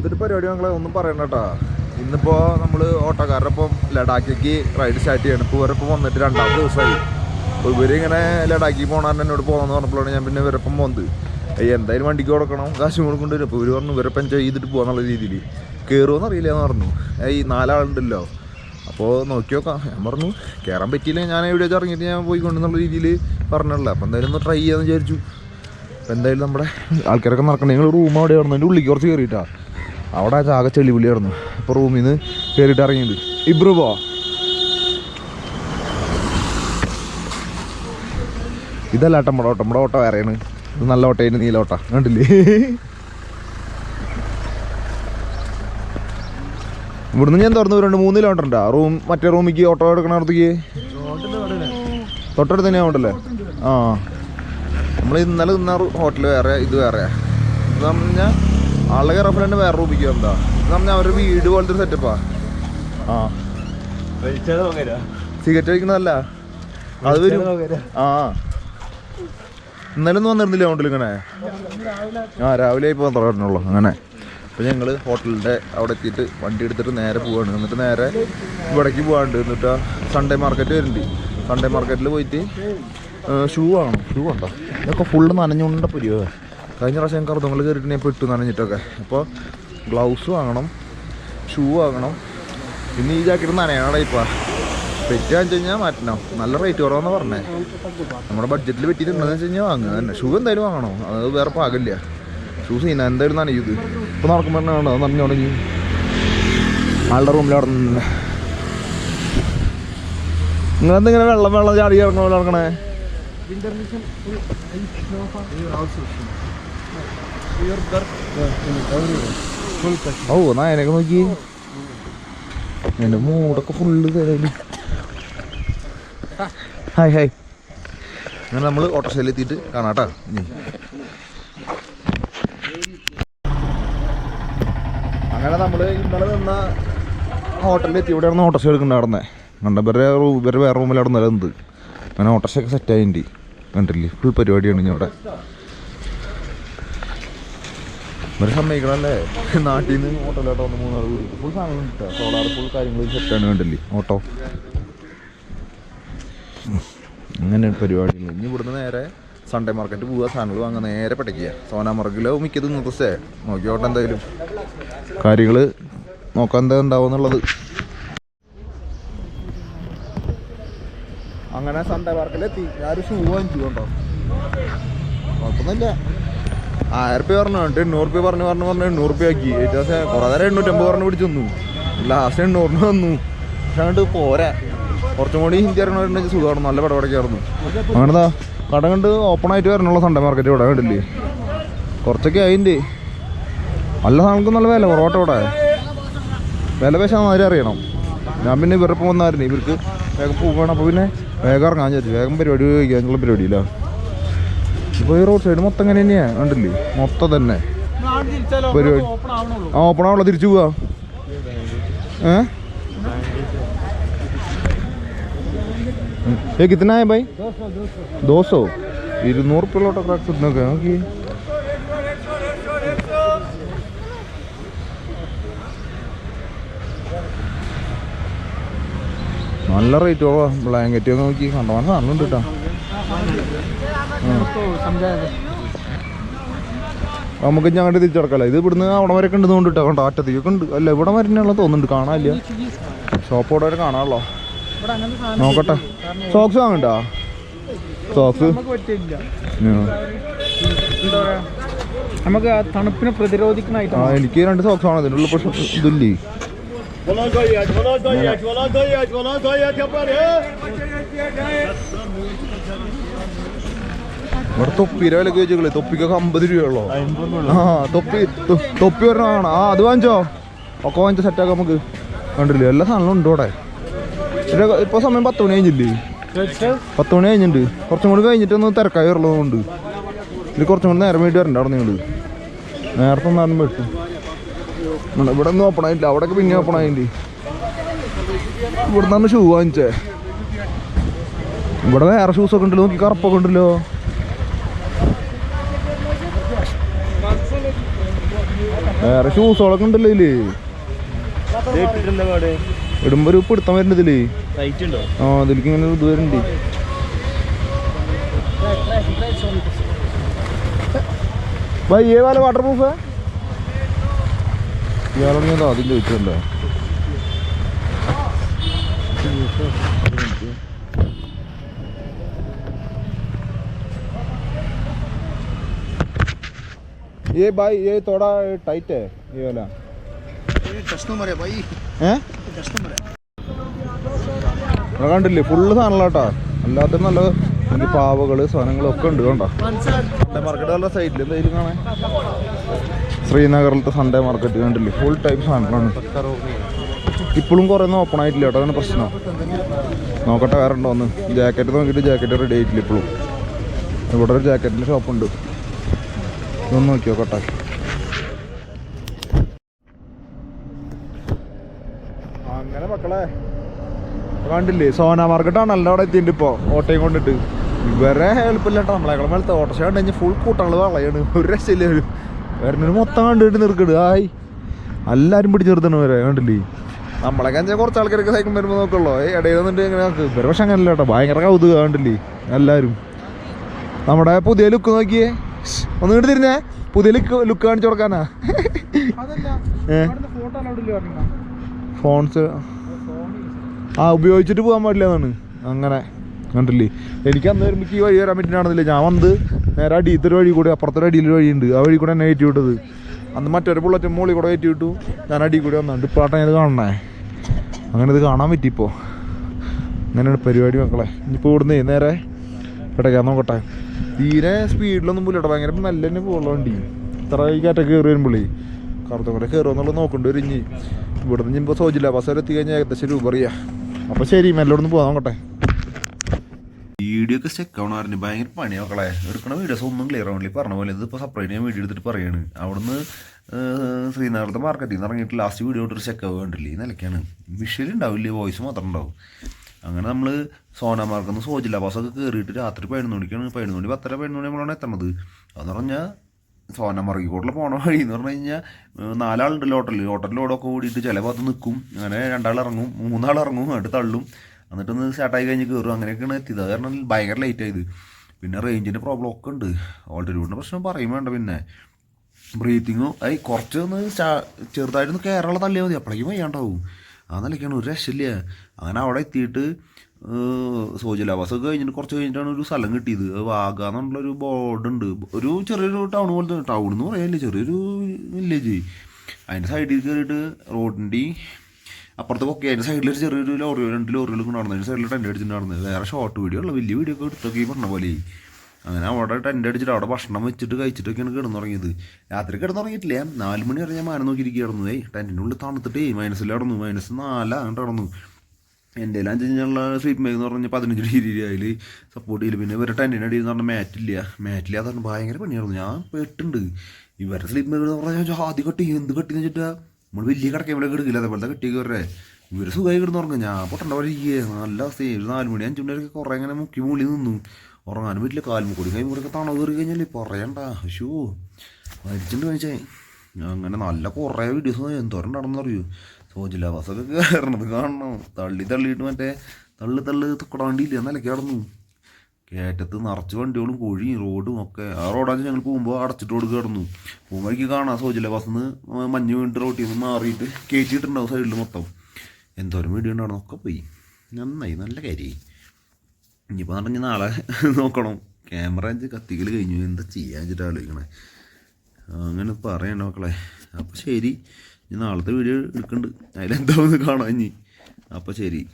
എന്തൊരു പരിപാടി ഞങ്ങളെ ഒന്നും പറയണ്ട കേട്ടോ ഇന്നിപ്പോ നമ്മൾ ഓട്ടോക്കാരുടെ ഒപ്പം ലഡാക്കിലേക്ക് റൈഡ് സ്റ്റാർട്ട് ചെയ്യണം. ഇപ്പോൾ ഇവരൊപ്പം വന്നിട്ട് രണ്ടാമത്തെ ദിവസമായി. അപ്പോൾ ഇവരിങ്ങനെ ലഡാക്കി പോകണം എന്നോട് പോകാമെന്ന് പറഞ്ഞപ്പോഴാണ് ഞാൻ പിന്നെ ഇവരൊപ്പം പോകുന്നത് എന്തായാലും വണ്ടിക്ക് കൊടുക്കണം. കാശ് കൊടുക്കേണ്ടി വരും അപ്പോൾ ഇവർ പറഞ്ഞു ഇവരൊപ്പം എൻജോയ് ചെയ്തിട്ട് പോകാന്നുള്ള രീതിയിൽ കയറുമെന്ന് അറിയില്ല എന്ന് പറഞ്ഞു. ഈ നാലാളുണ്ടല്ലോ. അപ്പോൾ നോക്കി നോക്കാം. ഞാൻ പറഞ്ഞു കയറാൻ പറ്റിയില്ല. ഞാൻ എവിടെ ഇറങ്ങിയിട്ട് ഞാൻ പോയിക്കൊണ്ടെന്നുള്ള രീതിയിൽ പറഞ്ഞല്ലോ അപ്പോൾ എന്തായാലും ഒന്ന് ട്രൈ ചെയ്യാമെന്ന് വിചാരിച്ചു. അപ്പോൾ എന്തായാലും നമ്മുടെ ആൾക്കാരൊക്കെ നടക്കണം. ഞങ്ങൾ റൂം അവിടെ ആയിരുന്നു ഉള്ളിൽ കുറച്ച് കയറിയിട്ടാ അവിടെ ആകെ ചെളി വിളിയായിരുന്നു ഇപ്പൊ റൂമിൽ നിന്ന് കയറിയിട്ട് ഇറങ്ങിയത് ഇബ്രു പോ ഇതല്ല ഏട്ടൻ ഓട്ടം. നമ്മുടെ ഓട്ടോ വേറെയാണ്. ഇത് നല്ല ഓട്ടയിന് നീല ഓട്ട. കണ്ടില്ലേ? ഇവിടുന്ന് ഞാൻ തുറന്നു രണ്ട് മൂന്ന് കിലോമീറ്റർ ഉണ്ടാ റൂം മറ്റേ റൂമിക്ക് ഓട്ടോ എടുക്കണടത്തേക്ക് തൊട്ടടുത്ത് തന്നെയാ ഉണ്ടല്ലേ? ആ. നമ്മൾ ഇന്നലെ നിന്ന ഹോട്ടൽ വേറെ ഇത് വേറെ. പറഞ്ഞാൽ ആളുടെ കയറപ്പിൽ വേറെ റൂമിക്ക് എന്താ? പറഞ്ഞാൽ അവരുടെ വീട് പോലത്തെ ഒരു സെറ്റപ്പാ ആ. സിഗരറ്റ് കഴിക്കണതല്ല അത് വരും. ആ. ഇന്നലെ ഒന്നും വന്നിരുന്നില്ല ഹോട്ടലിൽ ഇങ്ങനെ? ആ രാവിലെ ഇപ്പോൾ തുടങ്ങണുള്ളൂ അങ്ങനെ. അപ്പോൾ ഞങ്ങൾ ഹോട്ടലിന്റെ അവിടെ എത്തിയിട്ട് വണ്ടി എടുത്തിട്ട് നേരെ പോവാണ്. എന്നിട്ട് നേരെ ഇവിടേക്ക് പോവാണ്ട്. എന്നിട്ട് സൺഡേ മാർക്കറ്റ് വരുന്നുണ്ട് സൺഡേ മാർക്കറ്റിൽ പോയിട്ട് ഷൂ ആണ് ഷൂ ഉണ്ടോ? ഇതൊക്കെ ഫുള്ള് നനഞ്ഞുകൊണ്ട പരിയോ? കഴിഞ്ഞ പ്രാവശ്യം അറുപങ്ങൾ കയറിയിട്ട് ഞാൻ പെട്ടു നനഞ്ഞിട്ടൊക്കെ അപ്പോൾ ഗ്ലൗസ് വാങ്ങണം ഷൂ വാങ്ങണം പിന്നെ ഈ ജാക്കറ്റ് നനയാണോ ഇപ്പം പെറ്റാന്ന് വാങ്ങിച്ചു കഴിഞ്ഞാൽ മാറ്റണം നല്ല റേറ്റ് കുറവാന്ന് പറഞ്ഞേ നമ്മുടെ ബഡ്ജറ്റിൽ പറ്റിയിട്ടുണ്ടെന്ന് വെച്ച് കഴിഞ്ഞാൽ വാങ്ങുക തന്നെ ഷൂ എന്തായാലും വാങ്ങണം അത് വേറെ പാകില്ല ഷൂ സീന എന്തായാലും നനയത് ഇപ്പൊ നടക്കുമ്പോൾ തന്നെ വേണ്ടോ നനഞ്ഞു തുടങ്ങി ആളുടെ റൂമിൽ അവിടെ നിന്ന് നിങ്ങളെന്തിങ്ങനെ വെള്ളം വെള്ളം ചാടി ഇറങ്ങണ ഇറങ്ങണേ ഓ നായനൊക്കെ നോക്കി എന്റെ മൂടൊക്കെ ഫുള്ള് ഹായ് ഹായ് അങ്ങനെ നമ്മൾ ഓട്ടോസ്റ്റയിൽ എത്തിയിട്ട് കാണാട്ടാ അങ്ങനെ നമ്മൾ ഇന്നലെ നിന്ന ഹോട്ടലിൽ എത്തി. ഇവിടെയാണ് ഓട്ടോസ് എടുക്കുന്നുണ്ടായിരുന്നേ കണ്ട ഇവരുടെ റൂ- ഇവരുടെ വേറെ റൂമിൽ അവിടെ നിലനിന്നത് അങ്ങനെ സെറ്റ് ആയിട്ടുണ്ട് കണ്ടില്ലേ? ഫുൾ പരിപാടിയാണ് ഇനി അവിടെ. ഇവരെ സമ്മതിക്കണല്ലേ? നാട്ടിൽ നിന്ന് ഓട്ടോയിലോട്ടോ ഒന്ന് മൂന്നാൾ കൂടി ഫുൾ സാധനം കിട്ടുക സോളാർ ഫുൾ കാര്യങ്ങൾ സെറ്റാണ് കണ്ടില്ലേ? ഓട്ടോ. അങ്ങനെ പരിപാടികൾ ഇനി ഇവിടുന്ന് നേരെ സൺഡേ മാർക്കറ്റ് പോവുക. സാധനങ്ങൾ വാങ്ങുക നേരെ പടയ്ക്കുക സോനാ മാർക്കിലോ മിക്കത് നിർത്തേ നോക്കി നോക്കിയോട്ടെ എന്തായാലും. കാര്യങ്ങൾ നോക്കാൻ എന്താ ഉണ്ടാവും എന്നുള്ളത്. അങ്ങനെ സൺഡേ മാർക്കറ്റിലെത്തി ഞാനൊരു ഷൂ വാങ്ങിച്ചു കേട്ടോ കുഴപ്പമൊന്നുമില്ല. ആയിരം റുപ്യ പറഞ്ഞു എന്നിട്ട് എണ്ണൂറ് റുപ്യ പറഞ്ഞു പറഞ്ഞു പറഞ്ഞു എണ്ണൂറ് റുപ്യ ആക്കി ഏറ്റവും കുറേ നേരം എണ്ണൂറ്റമ്പത് പറഞ്ഞു പിടിച്ചു തന്നു ലാസ്റ്റ് എണ്ണൂറിന് തന്നു പക്ഷെ അങ്ങോട്ട് പോരാ. കുറച്ചും കൂടി ഹിന്ദി അറിയണവരുണ്ടെങ്കിൽ സുഖമാണ് നല്ല പടപടക്കായിരുന്നു. അങ്ങനെതാ കട കണ്ട് ഓപ്പൺ ആയിട്ട് വരണുള്ള സൺഡേ മാർക്കറ്റ് ഇവിടെ കണ്ടില്ലേ? കുറച്ചൊക്കെ അതിന്റെ നല്ല സാധനങ്ങൾക്ക് നല്ല വില കുറവട്ടെ ഇവിടെ. വില പേശാൻ ആരും അറിയണം. ഞാൻ പിന്നെ വിറപ്പ് വന്നായിരുന്നു. ഇവർക്ക് വേഗം പോവുകയാണ്. അപ്പോൾ പിന്നെ വേഗം ഇറങ്ങാൻ ചേച്ചി വേഗം പരിപാടി കഴിക്കാനുള്ള പരിപാടിയില്ല. ഇപ്പോൾ ഈ റോഡ് സൈഡ് മൊത്തം അങ്ങനെ തന്നെയാണ് കണ്ടില്ലേ? മൊത്തം തന്നെ. ആ ഓപ്പൺ ആവുള്ള തിരിച്ചു പോവാ. ഏ? ഏ കിത്തനായ ബൈ ദോസോ? ഇരുന്നൂറ് കിട്ടുന്നൊക്കെ നോക്കി നല്ല റേറ്റ് കുറവാ ബ്ലാങ്കറ്റ് നോക്കി. കണ്ടമാനം നല്ലുണ്ട് കേട്ടോ നമുക്ക് ഞങ്ങളുടെ തിരിച്ചടക്കല്ല ഇത് ഇവിടുന്ന് അവിടെ വരെ ഉണ്ട് തോണ്ടിട്ട് കേട്ടോ കണ്ടോ അറ്റത്തേക്കൊക്കെ ഉണ്ട് അല്ല ഇവിടെ വരണുള്ള തോന്നുന്നുണ്ട് കാണാനില്ല ഷോപ്പ് ഇവിടെ വരെ കാണാമല്ലോ നോക്കട്ടെ സോക്സ് വാങ്ങണ്ടോ സോക്സ് നമുക്ക് ആ തണുപ്പിനെ പ്രതിരോധിക്കണായിട്ട് ആ എനിക്ക് രണ്ട് സോക്സ് ആണ് അതിനുള്ള പക്ഷെ ഇതില്ലേ ഇവിടെ തൊപ്പി വിലക്ക് വെച്ചേക്കളേ തൊപ്പിക്കൊക്കെ അമ്പത് രൂപയുള്ളോ? ആ തൊപ്പി തൊപ്പി ഒരെണ്ണം ആ അത് വാങ്ങിച്ചോ? ഒക്കെ വാങ്ങിച്ച സെറ്റാക്കാം നമുക്ക്. കണ്ടില്ലേ? എല്ലാ സാധനങ്ങളും ഉണ്ട് ഇവിടെ ഇപ്പൊ സമയം പത്ത് മണി കഴിഞ്ഞില്ലേ? പത്ത് മണി കഴിഞ്ഞിട്ടുണ്ട്. കുറച്ചും കൂടി കഴിഞ്ഞിട്ട് ഒന്ന് തിരക്കായി ഉള്ളതുകൊണ്ട് ഇത് കുറച്ചും കൂടി നേരം വേണ്ടി വരണ്ട അവിടെ നിങ്ങൾ നേരത്തെ ഒന്നാലും വെട്ടു ഇവിടെ ഇവിടെ ഒന്നും ഓപ്പൺ ആയിട്ടില്ല. അവിടെയൊക്കെ പിന്നെ ഓപ്പൺ ആയിട്ടുണ്ട്. ഇവിടെ നിന്നാണ് ഷൂ വാങ്ങിച്ചേ. ഇവിടെ വേറെ ഷൂസ് ഒക്കെ ഉണ്ടല്ലോ. നോക്കി കറുപ്പൊക്കെ ഉണ്ടല്ലോ. വേറെ ഷൂസുകളൊക്കെ ഉണ്ടല്ലോ ഇതില് ഇട്ടിട്ടെന്താ പാട് ഇടുമ്പോ ഒരു പിടുത്തം വരുന്നുണ്ട് ഇതില് ടൈറ്റ് ഉണ്ടോ ആ ഇതിലേക്ക് ഇങ്ങനെ ഒരു ഇത് വരുന്നുണ്ട് भाई ये वाला वाटर प्रूफ है ഇയാളോട് ഞാൻ ആദ്യം ചോദിച്ചല്ലേ ये भाई ये थोड़ा टाइट है ये वाला കസ്റ്റമർ ഭായി ഏ കസ്റ്റമർ അത് കണ്ടില്ലേ ഫുള്ള് സാധനങ്ങളാ കേട്ടാ അല്ലാത്ത നല്ല എനിക്ക് പാവകള് സാധനങ്ങളും ഒക്കെ ഉണ്ട് കണ്ടോ സൺഡേ മാർക്കറ്റ് നല്ല സൈഡിൽ എന്തെങ്കിലും കാണാൻ ശ്രീനഗറിലത്തെ സൺഡേ മാർക്കറ്റ് കണ്ടില്ലേ ഫുൾ ടൈപ്പ് സാധനങ്ങളാണ് ഇപ്പോഴും കുറേ ഒന്നും ഓപ്പൺ ആയിട്ടില്ല കേട്ടോ അതാണ് പ്രശ്നം നോക്കട്ടെ വേറെ ഉണ്ടോ ഒന്ന് ജാക്കറ്റ് നോക്കിയിട്ട് ജാക്കറ്റ് റെഡി ആയിട്ടില്ല ഇപ്പോഴും ഇവിടെ ഒരു ജാക്കറ്റിൻ്റെ ഷോപ്പുണ്ട് ഇതൊന്ന് നോക്കി നോക്കട്ടെ അങ്ങനെ മക്കളെ കണ്ടില്ലേ സോന മാർക്കറ്റാണ് നല്ല അവിടെ എത്തിയിട്ടുണ്ട് ഇപ്പോൾ ഓട്ടോയും കൊണ്ടിട്ട്. ഇവരെ ഹെൽപ്പില്ലാട്ടോ നമ്മളെ മേലത്തെ ഓട്ടോഷ കണ്ടു കഴിഞ്ഞാൽ ഫുൾ കൂട്ടങ്ങൾ വളയാണ് ഒരു രക്ഷയില്ല ഒരു വരുന്നൊരു മൊത്തം കണ്ടിട്ട് നിൽക്കട് ആയി. എല്ലാവരും പിടിച്ച് നിർത്തണം വരെ കണ്ടില്ലേ? നമ്മളെ കഞ്ചാൽ കുറച്ച് ആൾക്കാരൊക്കെ സൈക്കിൾ വരുമ്പോൾ നോക്കുള്ളൂ. ഇടയിൽ നിന്നിട്ട് ഇങ്ങനെ നോക്ക് ഇവരെ പക്ഷെ അങ്ങനെയല്ല കേട്ടോ. ഭയങ്കര കൗതുക കണ്ടില്ലേ? എല്ലാവരും നമ്മുടെ പുതിയ ലുക്ക് നോക്കിയേ. ഒന്ന് ഇങ്ങോട്ട് തിരിഞ്ഞേ. പുതിയ ലുക്ക് കാണിച്ചു കൊടുക്കാനാ. ഫോൺസ് ആ ഉപയോഗിച്ചിട്ട് പോകാൻ പാടില്ല എന്നാണ്. അങ്ങനെ കണ്ടില്ലേ? എനിക്ക് അന്ന് വരുമ്പോൾ ഈ വഴി വരാൻ പറ്റുന്നതാണെന്നില്ല ഞാൻ വന്നത് നേരെ അടിയത്തൊരു വഴി കൂടി അപ്പുറത്തൊരു അടിയിലൊരു വഴിയുണ്ട്. ആ വഴി കൂടെ എന്നെ കയറ്റി വിട്ടത്. അന്ന് മറ്റൊരു ബുള്ളറ്റ് മുകളിൽ കൂടെ കയറ്റി വിട്ടു. ഞാൻ അടി കൂടെ വന്നുണ്ട് ഇപ്പോഴാട്ടെ ഇത് കാണണേ. അങ്ങനെ ഇത് കാണാൻ പറ്റിയിപ്പോൾ അങ്ങനെയാണ് പരിപാടി മക്കളെ. ഇനിയിപ്പോൾ ഇവിടുന്ന് നേരെ ഇടയ്ക്കാൻ നോക്കട്ടെ തീരെ സ്പീഡിലൊന്നും പോലും ഭയങ്കര നല്ല തന്നെ പോകുള്ള വണ്ടി. ഇത്ര ഈ കാറ്റൊക്കെ കയറി വരുമ്പോഴേ കറുത്തങ്ങോട്ട് കയറുമെന്നുള്ളത് നോക്കണ്ട വരും ഇനി ഇവിടെ നിന്ന് ഇപ്പോൾ സോജില്ല ബസ് വരെ എത്തി കഴിഞ്ഞാൽ ഏകദേശം രൂപ അറിയാം അപ്പോൾ ശരി മെല്ലോടൊന്ന് പോകാൻ നോക്കട്ടെ. വീഡിയോ ഒക്കെ സ്റ്റെക്ക് ആവണമായിരുന്നു ഭയങ്കര പണി മക്കളെ. എടുക്കണ വീഡിയോസ് ഒന്നും ക്ലിയർ ആവണില്ല. പറഞ്ഞ പോലെ ഇതിപ്പോൾ സെപ്പറേറ്റ് ഞാൻ വീഡിയോ എടുത്തിട്ട് പറയാണ്. അവിടുന്ന് ശ്രീനഗരത്തെ മാർക്കറ്റിൽ നിന്ന് ഇറങ്ങിയിട്ട് ലാസ്റ്റ് വീഡിയോ ഇട്ടൊരു ചെക്ക് ആവുക കണ്ടില്ലേ? നിലയ്ക്കാണ്. വിഷ്വൽ ഉണ്ടാവില്ല? വോയിസ് മാത്രം ഉണ്ടാവും. അങ്ങനെ നമ്മൾ സോനാമാർക്കിൽ നിന്ന് സോജില്ല ബസ്സൊക്കെ കയറിയിട്ട് രാത്രി പതിനൊന്ന് മണിക്കാണ്. പതിനൊന്ന് മണി പത്തര പതിനൊന്ന് മണി നമ്മളാണ് എത്തണത്. അതെന്ന് പറഞ്ഞാൽ സോനമർഗിക്കോട്ടിൽ പോണ. വഴി എന്ന് പറഞ്ഞു കഴിഞ്ഞാൽ നാലാളുണ്ട് ലോട്ടറിൽ ലോട്ടറിൽ ഓടിയിട്ട് ചില ഭാഗത്ത് നിൽക്കും അങ്ങനെ രണ്ടാൾ ഇറങ്ങും. മൂന്നാൾ ഇറങ്ങും. എന്നിട്ട് തള്ളും. എന്നിട്ടൊന്ന് സ്റ്റാർട്ടായി കഴിഞ്ഞ് കയറും അങ്ങനെയൊക്കെയാണ് എത്തിയത്. അത് കാരണം ഭയങ്കര ലേറ്റ് ആയത്. പിന്നെ റേഞ്ചിന്റെ പ്രോബ്ലം ഒക്കെ ഉണ്ട്. ഓൾറെഡി പ്രശ്നം പറയും വേണ്ട പിന്നെ. ബ്രീത്തിങ്ങും അത് കുറച്ചൊന്ന് ചെറുതായിട്ടൊന്ന് കേരള തള്ളിയാൽ മതി. അപ്പോഴേക്കും വയ്യാണ്ടാവും. ആ നിലയ്ക്കാണ് ഒരു രക്ഷയില്ല. അങ്ങനെ അവിടെ എത്തിയിട്ട് സോജില ബസ് കഴിഞ്ഞിട്ട് കുറച്ച് കഴിഞ്ഞിട്ടാണ് ഒരു സ്ഥലം കിട്ടിയത്. വാഗാന്നുള്ളൊരു ബോർഡ് ഉണ്ട്. ഒരു ചെറിയൊരു ടൗൺ പോലത്തെ ടൗൺ എന്ന് പറയാനില്ല. ചെറിയൊരു വില്ലേജ് അതിന്റെ സൈഡിൽ കയറിയിട്ട് റോഡിന്റെ അപ്പുറത്ത് ഒക്കെ അതിന്റെ സൈഡിൽ ഒരു ചെറിയൊരു ലോറി രണ്ട് ലോറികളൊക്കെ നടന്നു. അതിന്റെ സൈഡിൽ ടെന്റ് അടിച്ചിട്ട് നടന്നത്. വേറെ ഷോർട്ട് വീഡിയോ ഉള്ള വലിയ വീഡിയോ ഒക്കെ എടുത്തൊക്കെ ഈ പറഞ്ഞ പോലെ. അങ്ങനെ അവിടെ ടെന്റ് അടിച്ചിട്ട് അവിടെ ഭക്ഷണം വെച്ചിട്ട് കഴിച്ചിട്ടൊക്കെയാണ് കിടന്നുറങ്ങിയത്. രാത്രി കിടന്നുറങ്ങിയിട്ടില്ല. നാല് മണി വരെ ഞാൻ മാനം നോക്കിയിരിക്കുകയായിരുന്നു. ഏയ് ടെന്റിന്റെ ഉള്ളിൽ തണുത്തിട്ട് മൈനസിൽ കിടന്നു. മൈനസ് നാല് അങ്ങോട്ട് കിടന്നു. എന്റെ എല്ലാം ചെയ്യാനുള്ള സ്ലീപ്പ് മേക്ക് എന്ന് പറഞ്ഞാൽ പതിനഞ്ച് ഡിഗ്രി അതിൽ സപ്പോർട്ട് ചെയ്യില്ല പിന്നെ ഇവരുടെ ടെന്റിന്റെ അടിയിൽ എന്ന് പറഞ്ഞാൽ മാറ്റില്ല മാറ്റില്ല അതാണ് ഭയങ്കര പണിയായിരുന്നു. ഞാൻ പെട്ടുണ്ട് ഇവരുടെ സ്ലീപ്പ് മേക്ക് എന്ന് പറഞ്ഞാൽ ആദ്യം കട്ടി. എന്ത് കട്ടി എന്ന് വെച്ചിട്ടാ? നമ്മൾ വലിയ കിടക്കാൻ ഇവിടെ കിടക്കില്ല? അതേപോലത്തെ കട്ടിയൊക്കെ വരെ ഇവർ സുഖമായി കിടന്നുറങ്ങും. ഞാൻ പൊട്ടണ്ട പോലെ നല്ല അവസ്ഥയായി നാല് മണി അഞ്ച് മണിയൊക്കെ കുറേ ഇങ്ങനെ മുക്കി മൂളി നിന്നു. ഉറങ്ങാനും പറ്റില്ല കാൽമുക്കൂടി കൈ കൂടി തണ കയറി കഴിഞ്ഞാൽ പറയണ്ട. ഷൂ മരിച്ചിട്ട് കഴിച്ചേ അങ്ങനെ നല്ല കുറേ വീഡിയോസ് എന്തോരം നടന്നറിയൂ? ബസ്സൊക്കെ കയറണത് കാണണം. തള്ളി തള്ളിയിട്ട് മറ്റേ തള്ളി തള്ളി തുക്കട വണ്ടിയില്ല എന്നല്ല കിടന്നു. കയറ്റത്ത് നിറച്ച് വണ്ടികളും കോഴിയും റോഡും ഒക്കെ. ആ റോഡാണ് ഞങ്ങൾ പോകുമ്പോൾ അടച്ചിട്ട് റോഡ് കിടന്നു. പോകുമ്പോഴേക്ക് കാണാം സോജില്ല ബസ്സിന്ന് മഞ്ഞ് വീണിട്ട് റോട്ടിൽ നിന്ന് മാറിയിട്ട് കയറ്റിയിട്ടുണ്ടാവും സൈഡിൽ മൊത്തം. എന്തോരം വീഡിയോ ഉണ്ടാവണം ഒക്കെ പോയി. നന്നായി നല്ല കാര്യമായി. ഇനിയിപ്പോൾ പറഞ്ഞ് നാളെ നോക്കണം. ക്യാമറ അഞ്ച് കത്തിക്കൽ കഴിഞ്ഞു. എന്താ ചെയ്യാൻ വെച്ചിട്ട് ആലോചിക്കണേ. അങ്ങനെ പറയണ്ട മക്കളെ. അപ്പോൾ ശരി. ഇനി നാളത്തെ വീഡിയോ എടുക്കുന്നുണ്ട് അതിലെന്താണെന്ന് കാണാം ഇനി. അപ്പോൾ ശരി.